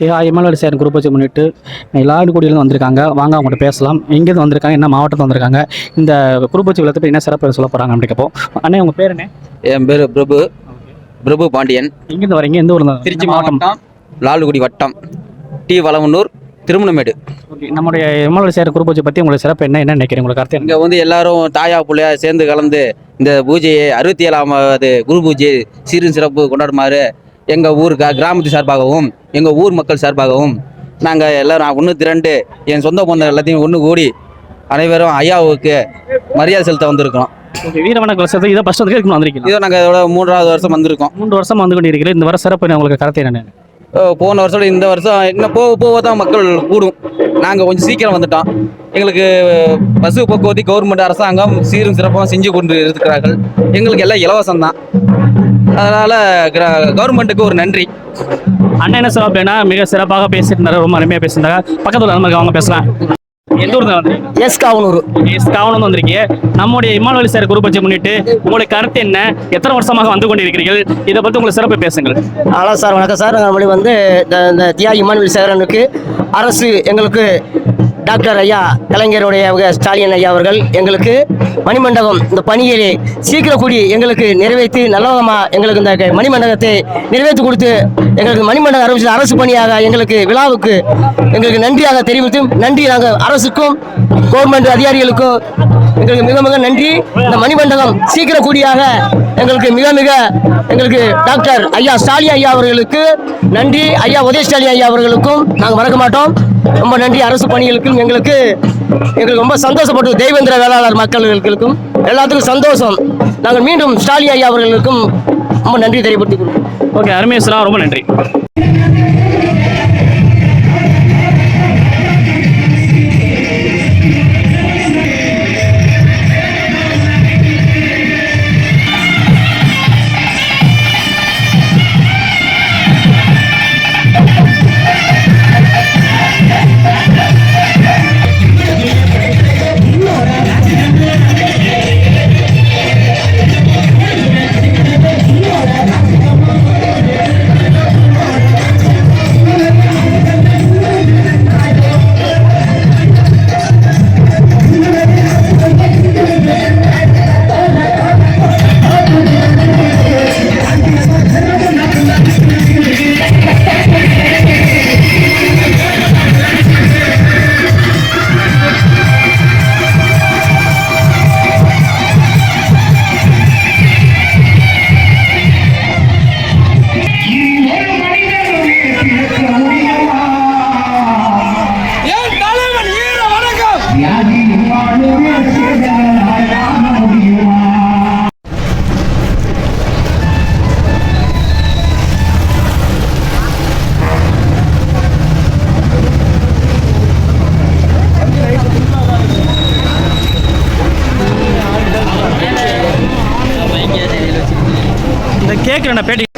MLA சேர் group வச்சு முன்னிட்டு லாடுகுடியிலேருந்து வந்திருக்காங்க. வாங்க அவங்கள்ட்ட பேசலாம். எங்கேருந்து வந்திருக்காங்க? என்ன மாவட்டத்தில் வந்திருக்காங்க? இந்த குரூப் வச்சு விளத்து என்ன சிறப்பு சொல்ல போகிறாங்க அப்படி கேட்போம் அண்ணே உங்கள் பேர் என்ன? என் பேர் பிரபு. பிரபு பாண்டியன். எங்கேருந்து வரீங்க? எந்த ஊர் திருச்சி மாவட்டம். லால்குடி வட்டம். டி வளவனூர் திருமணமேடு. ஓகே. நம்முடைய எம்எல்ஏ சேர் குரூப் வச்சு பற்றி உங்களுக்கு சிறப்பு என்ன என்ன நினைக்கிறீங்க? உங்களுக்கு கருத்து இங்கே வந்து எல்லாரும் தாயா புள்ளையா சேர்ந்து கலந்து இந்த பூஜையை அறுபத்தி ஏழாவது குரு பூஜை சீரும் சிறப்பு கொண்டாடுமாறு எங்கள் ஊர் க- கிராமத்து சார்பாகவும் எங்கள் ஊர் மக்கள் சார்பாகவும் நாங்கள் எல்லாரும் ஒன்று திரண்டு என் சொந்த பந்தம் எல்லாத்தையும் ஒன்று கூடி அனைவரும் ஐயாவுக்கு மரியாதை செலுத்த வந்திருக்கோம் ஓகே வீரவணக்க வருஷத்துக்கு இதை ஃபஸ்ட் வந்து இதுக்கு வந்திருக்கீங்க இதோ நாங்கள் இதோட மூன்றாவது வருஷம் வந்திருக்கோம். மூன்று வருஷம் வந்து கொண்டு இருக்கிறேன் இந்த வர சிறப்பு உங்களுக்கு கருத்து என்ன அஹ் போன வருஷம் இந்த வருஷம் இன்னும் போக போக தான் மக்கள் கூடும். நாங்கள் கொஞ்சம் சீக்கிரம் வந்துட்டோம். எங்களுக்கு பஸ் போக்குவரத்து கவர்மெண்ட் அரசாங்கம் சீரும் சிறப்பாக செஞ்சு கொண்டு இருக்கிறார்கள். எங்களுக்கு எல்லாம் இலவசம் தான் அதனால் கவர்மெண்ட்டுக்கு ஒரு நன்றி. அண்ணன் என்ன சொல்ல அப்படின்னா மிக சிறப்பாக பேசியிருந்தாரு ரொம்ப அருமையாக பேசியிருந்தாங்க பக்கத்தில் நம்ம அவங்க பேசலாம். எந்த ஊர் வந்து எஸ் காவனூர். எஸ் காவனம் வந்திருக்கீங்க. நம்முடைய இம்மானுவல் சார் குரூப் வச்சு முன்னிட்டு உங்களுடைய கருத்து என்ன? எத்தனை வருஷமாக வந்து கொண்டிருக்கிறீர்கள்? இதை பற்றி உங்களுக்கு சிறப்பு பேசுங்கள். ஹலோ சார் வணக்கம் சார். நம்மளுடைய வந்து இந்த இந்த தியாகி இமானுவேல் சேகரனுக்கு அரசு எங்களுக்கு டாக்டர் ஐயா கலைஞருடைய ஸ்டாலின் ஐயா அவர்கள் எங்களுக்கு மணிமண்டபம் இந்த பணியிலே சீக்கிரம் கூடி எங்களுக்கு நிறைவேற்றி நல்லவிதமாக எங்களுக்கு இந்த மணிமண்டபத்தை நிறைவேற்றி கொடுத்து எங்களுக்கு மணிமண்டபம் அரசு அரசு பணியாக எங்களுக்கு விழாவுக்கு எங்களுக்கு நன்றியாக தெரிவித்து நன்றி நாங்கள் அரசுக்கும் கவர்மெண்ட் அதிகாரிகளுக்கும் எங்களுக்கு மிக மிக நன்றி. இந்த மணிமண்டபம் சீக்கிரம் கூடியாக எங்களுக்கு மிக மிக எங்களுக்கு டாக்டர் ஐயா ஸ்டாலின் ஐயா அவர்களுக்கு நன்றி. ஐயா உதய ஸ்டாலின் ஐயா அவர்களுக்கும் நாங்கள் மறக்க மாட்டோம். ரொம்ப நன்றி. அரசு பணிகளுக்கும் எங்களுக்கு எங்களுக்கு ரொம்ப சந்தோஷப்பட்டு தெய்வேந்திர வேளாளர் மக்களுக்கும் எல்லாத்துக்கும் சந்தோஷம். நாங்கள் மீண்டும் ஸ்டாலின் ஐயா அவர்களுக்கும் ரொம்ப நன்றி தெரிவித்துக் ஓகே அருமேஸ்வரா ரொம்ப நன்றி. இந்த பேட்டி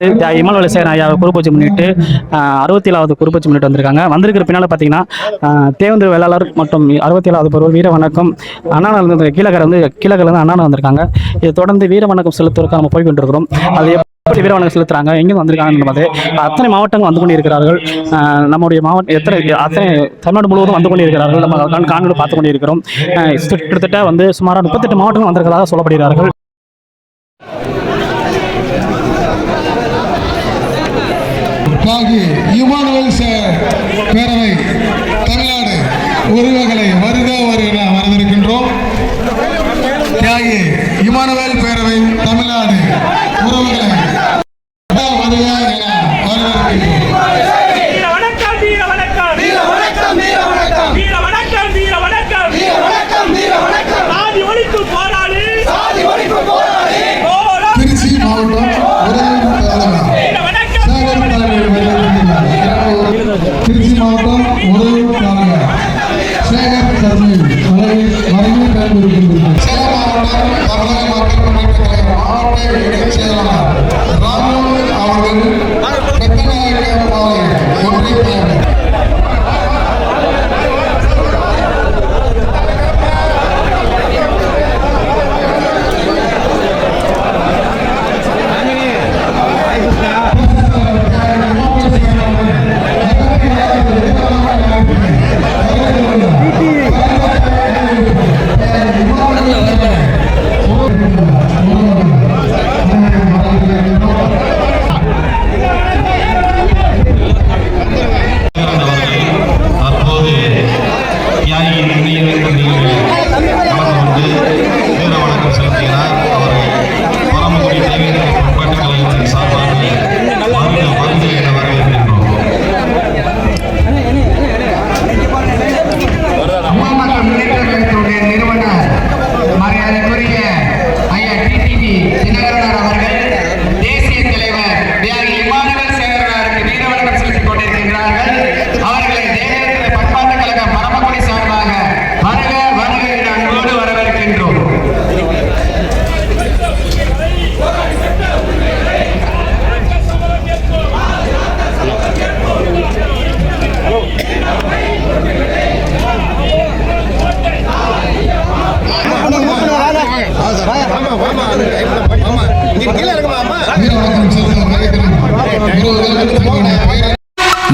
தியாகி இமானுவேல் சேகரன் ஐயா குருபூஜை முன்னிட்டு அறுபத்தி ஏழாவது குருபூஜை முன்னிட்டு வந்திருக்காங்க. வந்திருக்கிற பின்னால் பார்த்தீங்கன்னா ஆஹ், தேவேந்திர வேளாளர் மற்றும் அறுபத்தி ஏழாவது பருவ வீர வணக்கம். அண்ணா வந்து கீழகர் வந்து கீழகர்லேருந்து வந்து அண்ணா வந்திருக்காங்க. இதை தொடர்ந்து வீர வணக்கம் செலுத்துவதற்கு நம்ம போய் கொண்டிருக்கிறோம். அது எப்படி வீர வணக்கம் செலுத்துறாங்க எங்கே வந்திருக்காங்க என்பது அத்தனை மாவட்டங்கள் வந்து கொண்டிருக்கிறார்கள். நம்முடைய மாவட்டம் எத்தனை அத்தனை தமிழ்நாடு முழுவதும் வந்து கொண்டிருக்கிறார்கள். நம்ம காண் காணொலி பார்த்து கொண்டிருக்கிறோம். கிட்டத்தட்ட வந்து சுமார் முப்பத்தெட்டு மாவட்டங்கள் வந்திருக்கிறதாக சொல்லப்படுகிறார்கள். ஆகிய இமானுவேல் பேரவை தமிழ்நாடு உறவுகளை வருக வருக வரவிருக்கின்றோம் தியாகி இமானுவேல் பேரவை தமிழ்நாடு உறவுகளை மாவட்ட இணைச் செயலாளர் ராமமோகன் அவர்கள் ஒன்றிய